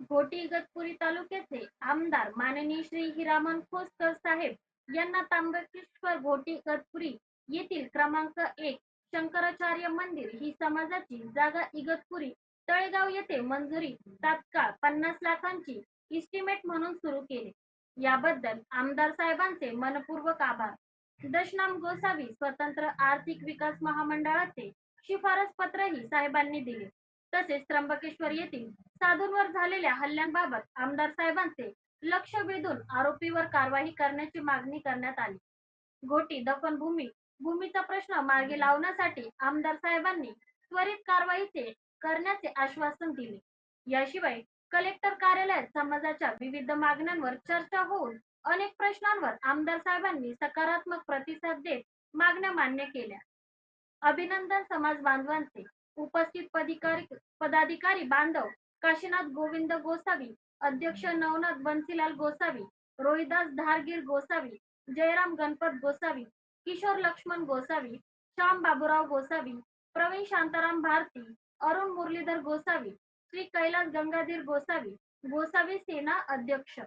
घोटी इगतपुरी तालुक्याचे आमदार माननीय श्री हिरामन खोसकर साहेब यांना त्र्यंबकेश्वर घोटी इगतपुरी येथील क्रमांक एक शंकराचार्य मंदिर ही समाजाची जागा इगतपुरी तळेगाव येथे मंजुरी तात्काळ पन्नास लाखांची इस्टिमेट म्हणून सुरू केले. याबद्दल आमदार साहेबांचे मनपूर्वक आभार. दशनाम गोसावी स्वतंत्र आर्थिक विकास महामंडळाचे शिफारस पत्रही साहेबांनी दिले. तसेच त्र्यंबकेश्वर येथील साधूंवर झालेल्या हल्ल्यांबाबत आमदार साहेबांचे लक्ष वेधून आरोपीवर कारवाई करण्याची मागणी करण्यात आली. घोटी दफनभूमी भूमीचा प्रश्न मार्गी लावण्यासाठी आमदार साहेबांनी त्वरित कारवाईचे करण्याचे आश्वासन दिले. याशिवाय कलेक्टर कार्यालयात समाजाच्या विविध मागण्यांवर चर्चा होऊन अनेक प्रश्नांवर आमदार साहेबांनी सकारात्मक प्रतिसाद देत मागण्या मान्य केल्या. अभिनंदन समाज बांधवांचे उपस्थित पदाधिकारी बांधव काशीनाथ गोविंद गोसावी अध्यक्ष नवनाथ बन्सीलाल गोसावी रोहिदास धारगीर गोसावी जयराम गणपत गोसावी किशोर लक्ष्मण गोसावी श्याम बाबूराव गोसावी प्रवीण शांताराम भारती अरुण मुरलीधर गोसावी श्री कैलास गंगाधीर गोसावी गोसावी सेना अध्यक्ष.